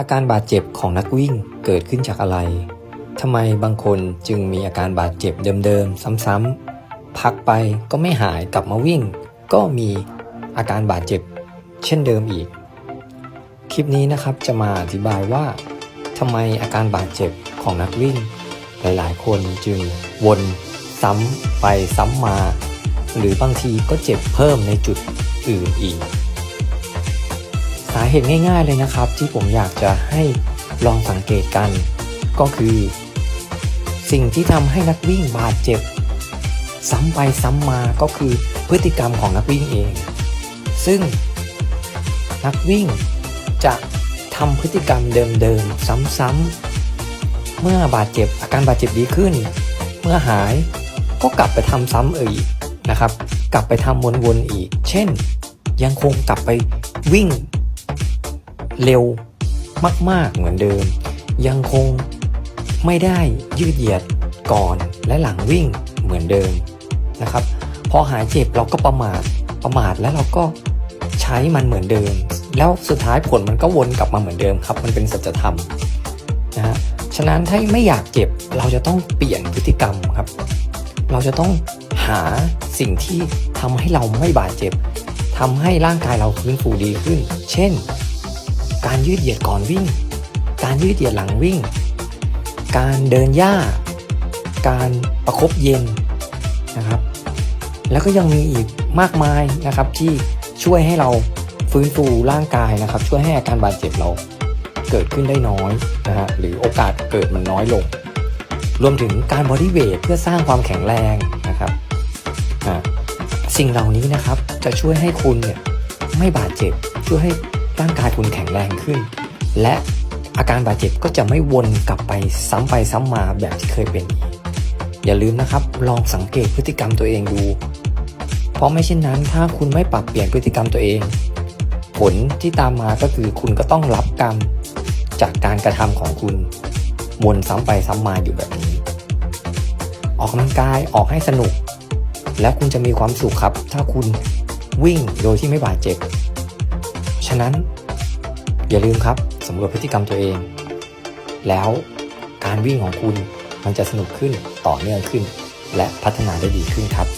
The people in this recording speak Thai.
อาการบาดเจ็บของนักวิ่งเกิดขึ้นจากอะไรทำไมบางคนจึงมีอาการบาดเจ็บเดิมๆ ซ้ำๆ พักไปก็ไม่หายกลับมาวิ่ง ก็มีอาการบาดเจ็บเช่นเดิมอีก คลิปนี้นะครับจะมาอธิบายว่าทำไมอาการบาดเจ็บของนักวิ่ง หลายๆ คนจึงวนซ้ำไปซ้ำมา หรือบางทีก็เจ็บเพิ่มในจุดอื่นอีก สาเหตุง่าย ๆเลยนะครับ ที่ผมอยากจะให้ลองสังเกตกัน ก็คือ สิ่งที่ทำให้นักวิ่งบาดเจ็บ ซ้ำไปซ้ำมาก็คือพฤติกรรมของนักวิ่งเอง ซึ่งนักวิ่งจะทำพฤติกรรมเดิมๆ ซ้ำๆ เมื่อบาดเจ็บอาการบาดเจ็บดีขึ้น เมื่อหายก็กลับไปทำซ้ำอีกนะครับ กลับไปทำวนๆอีก เช่น ยังคงกลับไปวิ่ง เร็วมาก ๆ เหมือนเดิม ยังคงไม่ได้ยืดเหยียดก่อนและหลังวิ่งเหมือนเดิมนะครับ พอหายเจ็บเราก็ประมาทประมาทแล้วเราก็ใช้มันเหมือนเดิม แล้วสุดท้ายผลมันก็วนกลับมาเหมือนเดิมครับ มันเป็นสัจธรรมนะฮะฉะนั้นถ้าไม่อยากเจ็บเราจะต้องเปลี่ยนพฤติกรรมครับ เราจะต้องหาสิ่งที่ทำให้เราไม่บาดเจ็บทำให้ร่างกายเราฟื้นฟูดีขึ้น เช่น การยืดเหยียดก่อนวิ่ง การยืดเหยียดหลังวิ่ง การเดินหญ้าการประคบเย็นนะครับ แล้วก็ยังมีอีกมากมายนะครับที่ช่วยให้เราฟื้นฟูร่างกายนะครับ ช่วยให้อาการบาดเจ็บเราเกิดขึ้นได้น้อยนะฮะหรือโอกาสเกิดมันน้อยลง รวมถึงการบอดี้เวทเพื่อสร้างความแข็งแรงนะครับอ่าสิ่งเหล่านี้นะครับจะช่วยให้คุณเนี่ยไม่บาดเจ็บช่วยให้ ร่างกายคุณแข็งแรงขึ้น และอาการบาดเจ็บก็จะไม่วนกลับไปซ้ำไปซ้ำมาแบบที่เคยเป็นอีกอย่าลืมนะครับ ลองสังเกตพฤติกรรมตัวเองดู เพราะไม่เช่นนั้นถ้าคุณไม่ปรับเปลี่ยนพฤติกรรมตัวเอง ผลที่ตามมาก็คือคุณก็ต้องรับกรรม จากการกระทำของคุณวนซ้ำไปซ้ำมาอยู่แบบนี้ ออกกำลังกายออกให้สนุก แล้วคุณจะมีความสุขครับ ถ้าคุณวิ่งโดยที่ไม่บาดเจ็บ ฉะนั้น อย่าลืมครับสำรวจพฤติกรรมตัวเอง แล้วการวิ่งของคุณมันจะสนุกขึ้นต่อเนื่องขึ้น และพัฒนาได้ดีขึ้นครับ